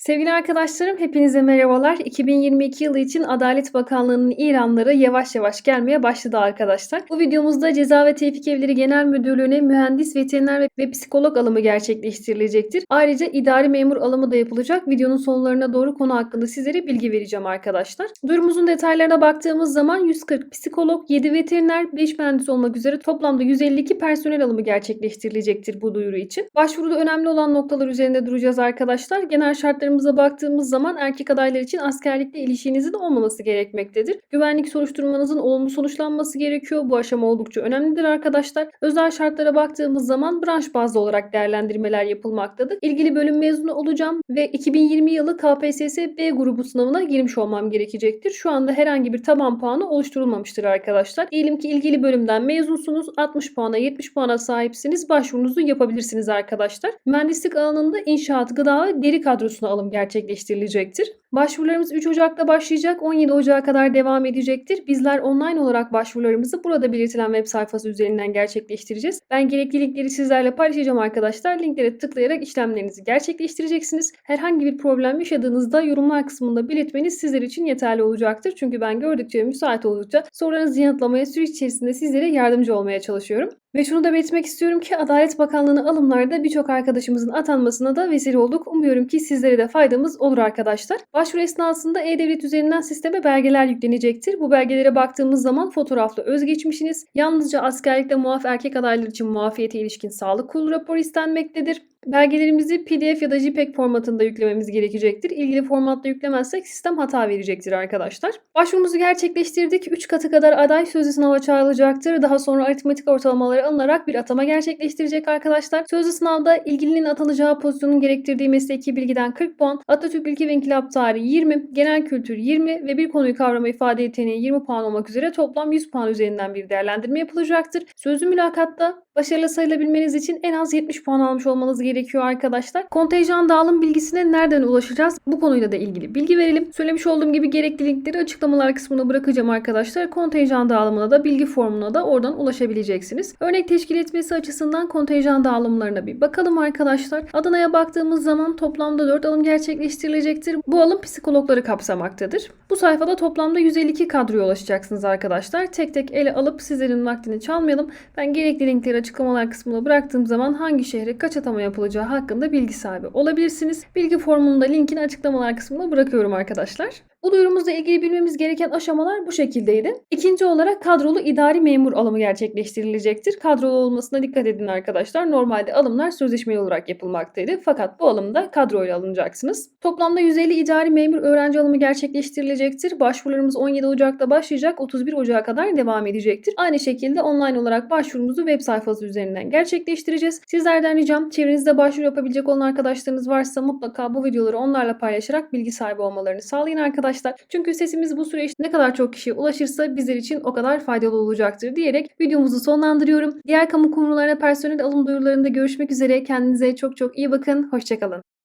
Sevgili arkadaşlarım, hepinize merhabalar. 2022 yılı için Adalet Bakanlığı'nın ilanları yavaş yavaş gelmeye başladı arkadaşlar. Bu videomuzda Ceza ve Tevfik Evleri Genel Müdürlüğü'ne mühendis, veteriner ve- psikolog alımı gerçekleştirilecektir. Ayrıca idari memur alımı da yapılacak. Videonun sonlarına doğru konu hakkında sizlere bilgi vereceğim arkadaşlar. Duyurumuzun detaylarına baktığımız zaman 140 psikolog, 7 veteriner, 5 mühendis olmak üzere toplamda 152 personel alımı gerçekleştirilecektir bu duyuru için. Başvuruda önemli olan noktalar üzerinde duracağız arkadaşlar. Genel şartlarımıza baktığımız zaman erkek adaylar için askerlikle ilişkinizin olmaması gerekmektedir. Güvenlik soruşturmanızın olumlu sonuçlanması gerekiyor. Bu aşama oldukça önemlidir arkadaşlar. Özel şartlara baktığımız zaman branş bazlı olarak değerlendirmeler yapılmaktadır. İlgili bölüm mezunu olacağım ve 2020 yılı KPSS B grubu sınavına girmiş olmam gerekecektir. Şu anda herhangi bir taban puanı oluşturulmamıştır arkadaşlar. Diyelim ki ilgili bölümden mezunsunuz. 60 puana 70 puana sahipsiniz. Başvurunuzu yapabilirsiniz arkadaşlar. Mühendislik alanında inşaat, gıda ve deri kadrosuna alım gerçekleştirilecektir. Başvurularımız 3 Ocak'ta başlayacak, 17 Ocak'a kadar devam edecektir. Bizler online olarak başvurularımızı burada belirtilen web sayfası üzerinden gerçekleştireceğiz. Ben gerekli linkleri sizlerle paylaşacağım arkadaşlar. Linklere tıklayarak işlemlerinizi gerçekleştireceksiniz. Herhangi bir problem yaşadığınızda yorumlar kısmında belirtmeniz sizler için yeterli olacaktır. Çünkü ben gördükçe müsait oldukça sorularınızı yanıtlamaya süreç içerisinde sizlere yardımcı olmaya çalışıyorum. Ve şunu da belirtmek istiyorum ki Adalet Bakanlığı'na alımlarda birçok arkadaşımızın atanmasına da vesile olduk. Umuyorum ki sizlere de faydamız olur arkadaşlar. Başvuru esnasında E-Devlet üzerinden sisteme belgeler yüklenecektir. Bu belgelere baktığımız zaman fotoğraflı özgeçmişiniz, yalnızca askerlikte muaf erkek adaylar için muafiyete ilişkin sağlık kurulu raporu istenmektedir. Belgelerimizi PDF ya da JPEG formatında yüklememiz gerekecektir. İlgili formatta yüklemezsek sistem hata verecektir arkadaşlar. Başvurumuzu gerçekleştirdik. 3 katı kadar aday sözlü sınava çağrılacaktır. Daha sonra aritmetik ortalamaları alınarak bir atama gerçekleştirecek arkadaşlar. Sözlü sınavda ilgilinin atanacağı pozisyonun gerektirdiği mesleki bilgiden 40 puan, Atatürk Ülke ve İnkılap Tarihi 20, Genel Kültür 20 ve bir konuyu kavrama ifade yeteneği 20 puan olmak üzere toplam 100 puan üzerinden bir değerlendirme yapılacaktır. Sözlü mülakatta başarılı sayılabilmeniz için en az 70 puan almış olmanız gerekiyor arkadaşlar. Kontenjan dağılım bilgisine nereden ulaşacağız? Bu konuyla da ilgili bilgi verelim. Söylemiş olduğum gibi gerekli linkleri açıklamalar kısmına bırakacağım arkadaşlar. Kontenjan dağılımına da bilgi formuna da oradan ulaşabileceksiniz. Örnek teşkil etmesi açısından kontenjan dağılımlarına bir bakalım arkadaşlar. Adana'ya baktığımız zaman toplamda 4 alım gerçekleştirilecektir. Bu alım psikologları kapsamaktadır. Bu sayfada toplamda 152 kadroya ulaşacaksınız arkadaşlar. Tek tek ele alıp sizlerin vaktini çalmayalım. Ben gerekli linkleri açıklamalar kısmına bıraktığım zaman hangi şehre kaç atama yapılacağı hakkında bilgi sahibi olabilirsiniz. Bilgi formunu da linkini açıklamalar kısmına bırakıyorum arkadaşlar. Bu duyurumuzla ilgili bilmemiz gereken aşamalar bu şekildeydi. İkinci olarak kadrolu idari memur alımı gerçekleştirilecektir. Kadrolu olmasına dikkat edin arkadaşlar. Normalde alımlar sözleşmeli olarak yapılmaktaydı. Fakat bu alımda kadroyla alınacaksınız. Toplamda 150 idari memur öğrenci alımı gerçekleştirilecektir. Başvurularımız 17 Ocak'ta başlayacak, 31 Ocak'a kadar devam edecektir. Aynı şekilde online olarak başvurumuzu web sayfası üzerinden gerçekleştireceğiz. Sizlerden ricam çevrenizde başvuru yapabilecek olan arkadaşlarınız varsa mutlaka bu videoları onlarla paylaşarak bilgi sahibi olmalarını sağlayın arkadaşlar. Çünkü sesimiz bu süreçte ne kadar çok kişiye ulaşırsa bizler için o kadar faydalı olacaktır diyerek videomuzu sonlandırıyorum. Diğer kamu kurumlarına personel alım duyurularında görüşmek üzere. Kendinize çok çok iyi bakın. Hoşçakalın.